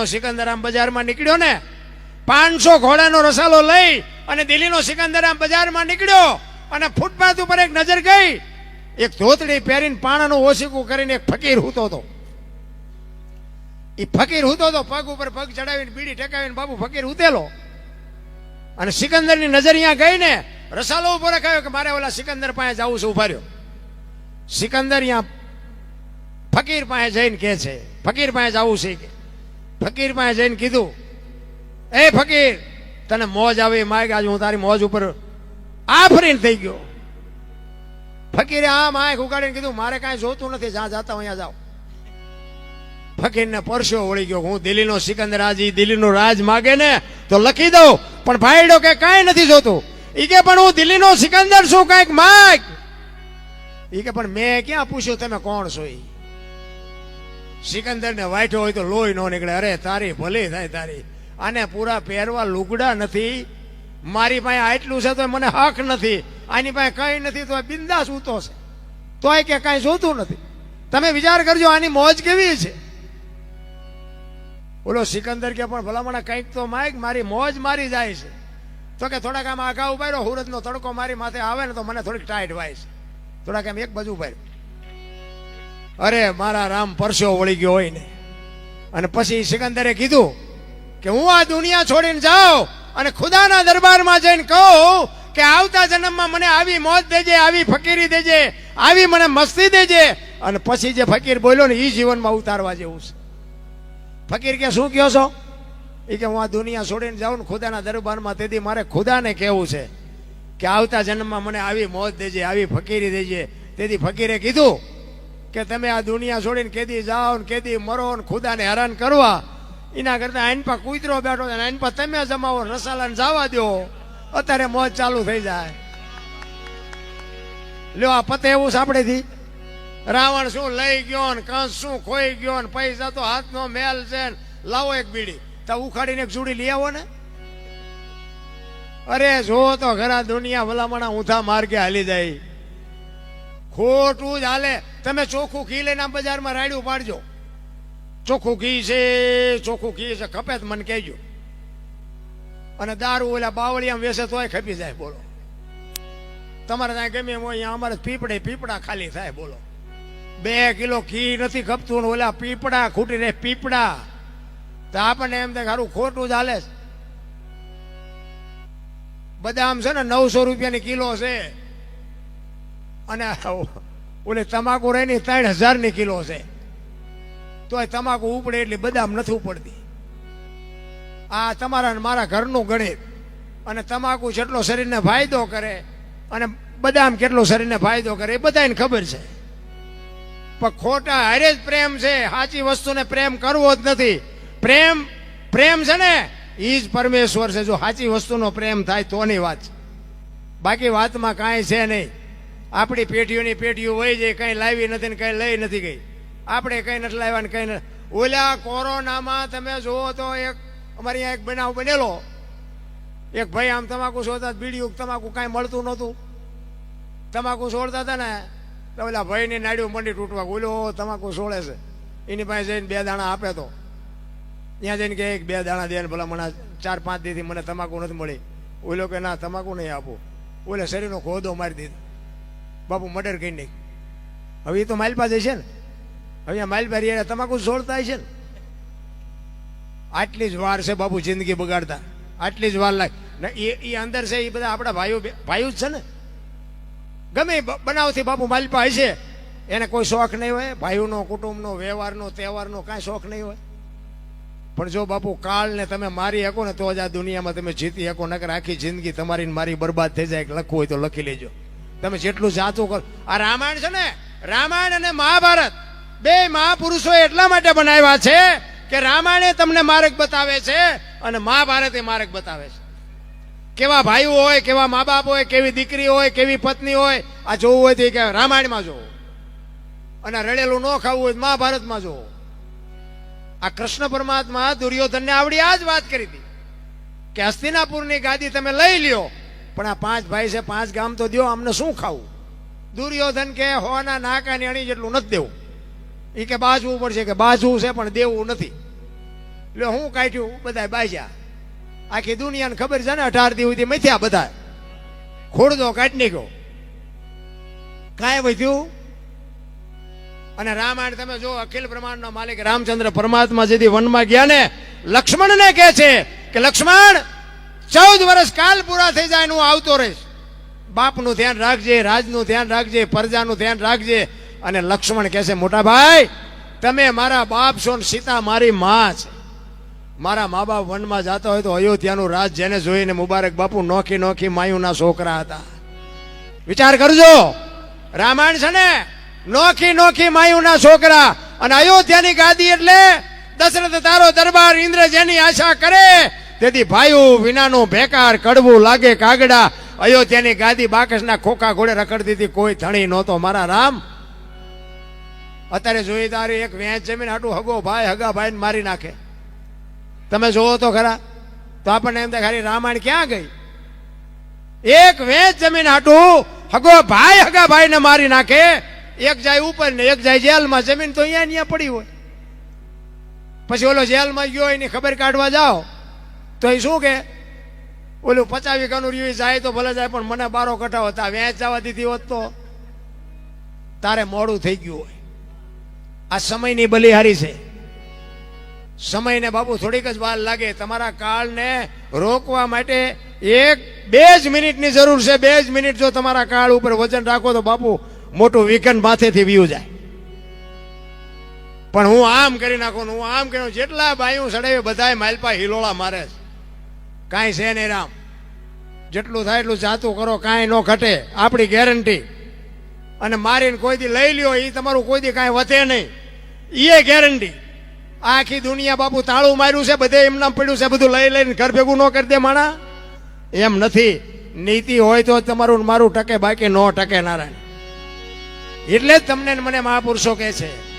દિલ્હીનો સિકંદરામ બજારમાં નીકળ્યો ને, પાંચસો ઘોડાનો રસાલો લઈ અને દિલ્હીનો સિકંદર આમ બજારમાં નીકળ્યો અને ફૂટપાથ ઉપર એક નજર ગઈ, એક ધોતડી પહેરીને પાણાનું ઓશીકું કરીને એક ફકીર હૂતો હતો. એ ફકીર હૂતો હતો, પગ ઉપર પગ ચડાવીને, બીડી ટેકાવીને બાબુ ફકીર હૂતેલો. અને સિકંદરની નજર અહીંયા ગઈ ને, રસાલો ઉપર કહ્યો કે મારે ઓલા સિકંદર પાસે જવું છે, ઊભા રહ્યો. સિકંદર અહીંયા ફકીર પાસે જઈને કહે છે, ફકીર પાસે જવું છે કે. ફકીર પાસે જઈને કીધું, એ ફકીર, તને મોજ આવે માય આજે હું તારી મોજ ઉપર આફરીન થઈ ગયો. ફકીરે આમ આંખ ઉગાડીને કીધું, મારે કાંઈ જોતું નથી, જ્યાં જાતા અહીંયા જાઓ. ફકીરને પરસ્યો વળી ગયો, હું દિલ્હીનો સિકંદર આજી દિલ્હીનો રાજ માગે ને તો લખી દઉં, પણ ભાઈડો કે કાંઈ નથી જોતું. ઈ કે, પણ હું દિલ્હીનો સિકંદર છું, કાંઈક માગ. ઈ કે, પણ મેં ક્યાં પૂછ્યું, તમે કોણ છો ઈ? સિકંદર ને વાંચ્યો હોય તો લોહી નો નીકળે. અરે, તારી ભલી થાય તારી. આને પૂરા પહેરવા લુગડા નથી. મારી પાસે આટલું છે તો મને હક નથી. આની પાસે કઈ નથી તો બિંદાસ સૂતો છે. તોય કે કાંઈ જોતું નથી. તમે વિચાર કરજો, આની મોજ કેવી છે? ઓલો સિકંદર કે પણ ભલામણા કંઈક તો માય મારી મોજ મારી જાય છે. તો કે થોડાક આમ આઘા ઊભા રહ્યો હુરતનો તડકો મારી માથે આવે ને તો મને થોડીક ટાઈટ વાય છે. થોડાક એમ એક બાજુ ઊભા. અરે, મારા રામ પરસ્યો વળી ગયો હોય ને. અને પછી સિકંદરે કીધું કે હું આ દુનિયા છોડીને જાઉં અને ખુદાના દરબારમાં જઈને કહું કે આવતા જન્મમાં મને આવી મોત દેજે, આવી ફકીરી દેજે, આવી મને મસ્તી દેજે. અને પછી જે ફકીર બોલ્યો ને એ જીવનમાં ઉતારવા જેવું છે. ફકીર કે, શું કહો છો? એ કે, હું આ દુનિયા છોડીને જાઉં ને, ખુદાના દરબારમાં. તેથી મારે ખુદાને કહેવું છે કે આવતા જન્મમાં મને આવી મોત દેજે, આવી ફકીરી દેજે. તેથી ફકીરે કીધું કે તમે આ દુનિયા છોડીને કેદી જાઓ ને કેદી મરો ને ખુદાને હેરાન કરવા. એના કરતા આઈન પર કૂતરો બેઠો છે આઈન પર તમે જમાવો રસાલાને જવા દો. અત્યારે મોજ ચાલુ થઈ જાય. લ્યો, આ પતે એવું સાંભળેથી રાવણ શું લઈ ગયો ને કંસ શું ખોઈ ગયો ને પૈસા તો હાથનો મેલ છે લાવો એક બીડી. તો ઉખાડીને એક જોડી લઈ આવો ને. અરે, જો તો ઘરા દુનિયા ભલામણા ઊંધા માર્ગે હાલી જાય. ખોટું જ હાલે. તમે ચોખ્ખું ઘી લઈને આમ બજારમાં રાડ્યું પાડજો. ચોખ્ખું ઘી છે, ચોખ્ખું ઘી છે, ખપે જ મને કહેજો. અને દારૂ ઓલા બાવળિયામાં વેસે તોય ખપી જાય, બોલો. તમારે ત્યાં ગમે એમ હોય અમારે પીપળે પીપળા ખાલી થાય, બોલો. બે કિલો ઘી નથી ખપતું ને ઓલા પીપળા ખૂટીને પીપળા. તો આપણને એમ થાય સારું ખોટું જ હાલે બદામ છે ને નવસો રૂપિયાની કિલો છે. અને ઓલે તમાકુ રહે ને ત્રણ હજારની કિલો છે. તોય તમાકુ ઉપડે એટલી બદામ નથી ઉપડતી. આ તમારા મારા ઘરનું ગણિત. અને તમાકુ જેટલો શરીરને ફાયદો કરે અને બદામ કેટલો શરીરને ફાયદો કરે એ બધાને ખબર છે. પણ ખોટા હારે જ પ્રેમ છે, સાચી વસ્તુને પ્રેમ કરવો જ નથી. પ્રેમ પ્રેમ છે ને એ જ પરમેશ્વર છે. જો સાચી વસ્તુનો પ્રેમ થાય તોની વાત બાકી વાતમાં કાંઈ છે નહીં. આપણી પેઢીઓની પેઢીઓ વહી જાય કંઈ લાવી નથી ને કંઈ લઈ નથી ગઈ. આપણે કંઈ નથી લાવ્યા ને કંઈ નથી ઓલા કોરોનામાં તમે જુઓ તો એક અમારી એક બનાવ બનેલો. એક ભાઈ આમ તમાકુ છોડતા બીડી તમાકુ કાંઈ મળતું નહોતું. તમાકુ છોડતા હતા ને, તો ઓલા ભાઈની નાડ્યું મંડી તૂટવા ઓલો તમાકુ છોડે છે. એની પાસે જઈને બે દાણા આપે તો. ત્યાં જઈને કે એક બે દાણા દે ને ભલા મને ચાર પાંચ દીથી મને તમાકુ નથી મળી. ઓલો કે, ના, તમાકુ નહીં આપું. ઓલે શરીરનો ખોદો મારી દીધો. બાપુ મર્ડર કરી નાખ. હવે એ તો માઇલ પાસે છે ને. હવે પાસે રહ્યા, તમાકુ છોડતા છે ને. આટલી જ વાર છે બાપુ જિંદગી બગાડતા. આટલી જ વાર લાગે એ એ અંદર છે, એ બધા આપણા ભાઈઓ ભાઈઓ જ છે ને. ગમે બનાવથી બાપુ માલપા હશે એને કોઈ શોખ નહીં હોય. ભાઈઓનો, કુટુંબનો, વ્યવહારનો, તહેવારનો કાંઈ શોખ નહીં હોય. પણ જો બાપુ કાળને તમે મારી શકો ને, તો જ આ દુનિયામાં તમે જીતી શકો. નકર આખી જિંદગી તમારી મારી બરબાદ થઈ જાય. લખવું હોય તો લખી લેજો. તમે જેટલું જાતું કરો. આ રામાયણ છે ને, રામાયણ અને મહાભારત, બે મહાપુરુષો એટલા માટે બનાવ્યા છે કે રામાયણે તમને માર્ગ બતાવે છે અને મહાભારતે માર્ગ બતાવે છે. કેવા ભાઈઓ હોય, કેવા મા બાપ હોય, કેવી દીકરી હોય, કેવી પત્ની હોય, આ જોવું હોય તો કે રામાયણમાં જોવો. અને રડેલું ન ખાવું હોય મહાભારતમાં જોવો. આ કૃષ્ણ પરમાત્મા દુર્યોધનને આવડી આ જ વાત કરી હતી કે હસ્તિનાપુરની ગાદી તમે લઈ લ્યો પણ આ પાંચ ભાઈ છે, પાંચ ગામ તો દો અમને શું ખાવું? દુર્યોધન કે, હોના નાકાની અણી જેટલું નથી દેવું. એ કે બાજવું પડશે કે બાજવું છે, પણ દેવું નથી. એટલે હું કાઢ્યું બધા બાજ્યા. આખી દુનિયાને ખબર છે ને, અઢાર દી સુધી મથ્યા બધા ખોડદો કાઢી નાખ્યો. કાંઈ વધ્યું? અને રામાયણ તમે જો, અખિલ બ્રહ્માંડનો માલિક રામચંદ્ર પરમાત્મા જેથી વનમાં ગયા ને, લક્ષ્મણને કહે છે કે, લક્ષ્મણ ચૌદ વર્ષ કાલ પૂરા થઈ જાય હું આવતો રહીશ. બાપનું ધ્યાન રાખજે, રાજનું ધ્યાન રાખજે, પ્રજાનું ધ્યાન રાખજે. અને લક્ષ્મણ કહે છે, મોટા ભાઈ, તમે મારા બાપ છો સીતા મારી માં છે. મારા મા બાપ વનમાં જતા હોય તો અયોધ્યાનું રાજ જેને જોઈને મુબારક બાપુ નોખી નોખી માયુના છોકરા હતા. વિચાર કરજો, રામાયણ છે ને, નોખી નોખી માયુના છોકરા. અને અયોધ્યાની ગાદી એટલે દશરથ તારો દરબાર ઇન્દ્ર જેની આશા કરે તેથી ભાઈઓ, વિનાનું ભેકાર, કડવું લાગે કાગડા. અયોધ્યાની ગાદી બાકસના ખોખા ઘોડે રખડતી હતી કોઈ ધણી નહોતો મારા રામ. અત્યારે જોઈ તારી એક વેચ જમીન હાટું હગો ભાઈ, હગા ભાઈને મારી નાખે. તમે જોવો તો ખરા. તો આપણને એમ થાય ખાલી રામાયણ ક્યાં ગઈ? એક વેચ જમીન હાટું હગો ભાઈ, હગા ભાઈને મારી નાખે. એક જાય ઉપર ને એક જાય જેલમાં. જમીન તો અહીંયા અહીંયા પડી હોય. પછી ઓલો જેલમાં ગયો એની ખબર કાઢવા જાઓ. તો એ શું કે? ઓલું પચાસ વીઘાનું રહ્યું જાય તો ભલે જાય, પણ મને બારો કઠા હતા. વેચ જવા દીધી હોત તો તારે મોડું થઈ ગયું હોય. આ સમયની બલિહારી છે. સમયને બાપુ થોડીક જ વાર લાગે. તમારા કાળને રોકવા માટે એક બે જ મિનિટની જરૂર છે. બે જ મિનિટ જો તમારા કાળ ઉપર વજન રાખો તો બાપુ મોટું વિકન માથેથી વીયું જાય. પણ હું આમ કરી નાખું હું આમ કરી જેટલા જેટલા હું સડાવે બધાય માલપા હિલોળા મારે છે. કાંઈ છે નહીં રામ. જેટલું થાય એટલું જાતું કરો, કાંઈ ન ઘટે. આપણી ગેરંટી અને મારીને કોઈ દી લઈ લ્યો એ તમારું કોઈથી કાંઈ વધે નહીં. એ ગેરંટી આખી દુનિયા બાપુ તાળું માર્યું છે, બધે એમનામ પડ્યું છે, બધું લઈ લઈને ઘર ભેગું ન કરી દે માણા. એમ નથી. નીતિ હોય તો તમારું મારું ટકે, બાકી ન ટકે નારાયણ. એટલે જ તમને મને મહાપુરુષો કહે છે